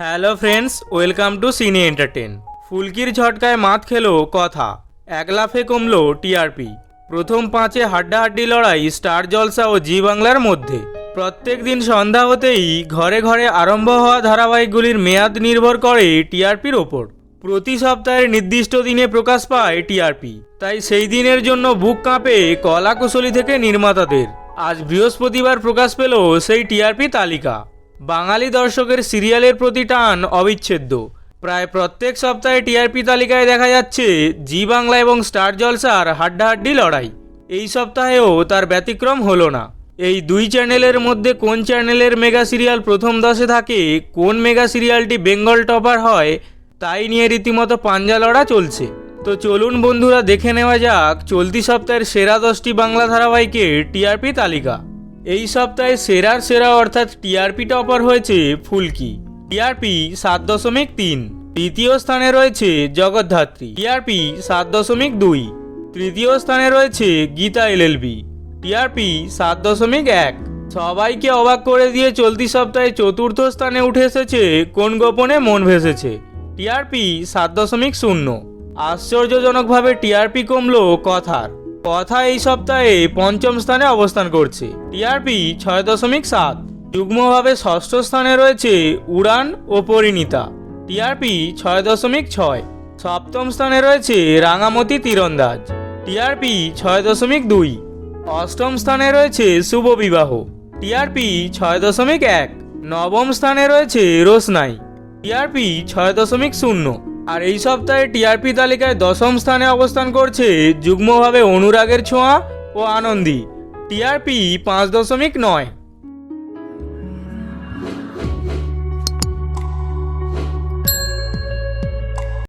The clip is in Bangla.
Hello friends, welcome to cine entertain ফুলকির ঝটকায় মাত খেলো কথা। এক লাফে কমলো টিআরপি। প্রথম পাঁচে হাড্ডাহাড্ডি লড়াই স্টার জলসা ও জি বাংলার মধ্যে। প্রত্যেক দিন সন্ধ্যা হতেই ঘরে ঘরে আরম্ভ হওয়া ধারাবাহিকগুলির মেয়াদ নির্ভর করে টিআরপির ওপর। প্রতি সপ্তাহের নির্দিষ্ট দিনে প্রকাশ পায় টিআরপি। তাই সেই দিনের জন্য বুক কাঁপে কলা কুশলী থেকে নির্মাতাদের। আজ বৃহস্পতিবার প্রকাশ পেল সেই টিআরপি তালিকা। বাঙালি দর্শকের সিরিয়ালের প্রতি টান অবিচ্ছেদ্য। প্রায় প্রত্যেক সপ্তাহে টিআরপি তালিকায় দেখা যাচ্ছে জি বাংলা এবং স্টার জলসার হাড্ডাহাড্ডি লড়াই। এই সপ্তাহেও তার ব্যতিক্রম হলো না। এই দুই চ্যানেলের মধ্যে কোন চ্যানেলের মেগা সিরিয়াল প্রথম দশে থাকে, কোন মেগা সিরিয়ালটি বেঙ্গল টপার হয়, তাই নিয়ে রীতিমতো পাঞ্জা লড়া চলছে। তো চলুন বন্ধুরা দেখে নেওয়া যাক চলতি সপ্তাহের সেরা দশটি বাংলা ধারাবাহিকের টিআরপি তালিকা। এই সপ্তাহে সেরার সেরা অর্থাৎ টিআরপি টপার হয়েছে ফুলকি। টিআরপি সাত দশমিক তিন। তৃতীয় স্থানে রয়েছে জগদ্ধাত্রী। টিআরপি সাত দশমিক দুই। তৃতীয় স্থানে রয়েছে গীতা এলএলবি টিআরপি সাত দশমিক এক। সবাইকে অবাক করে দিয়ে চলতি সপ্তাহে চতুর্থ স্থানে উঠে এসেছে কোন গোপনে মন ভেসেছে? টিআরপি সাত দশমিক শূন্য। আশ্চর্যজনকভাবে টিআরপি কমলো কথার। কথা এই সপ্তাহে পঞ্চম স্থানে অবস্থান করছে। টিআরপি ছয় দশমিক সাত। যুগ্মভাবে ষষ্ঠ স্থানে রয়েছে উড়ান ও পরিণীতা। টিআরপি ছয় দশমিক ছয়। সপ্তম স্থানে রয়েছে রাঙামতি তীরন্দাজ। টিআরপি ছয় দশমিক দুই। অষ্টম স্থানে রয়েছে শুভ বিবাহ টিআরপি ছয় দশমিক এক। নবম স্থানে রয়েছে রোশনাই। টিআরপি ছয় দশমিক শূন্য। আর এই সপ্তাহে টিআরপি তালিকায় দশম স্থানে অবস্থান করছে যুগ্মভাবে অনুরাগের ছোঁয়া ও আনন্দী। টিআরপি পাঁচ দশমিক নয়।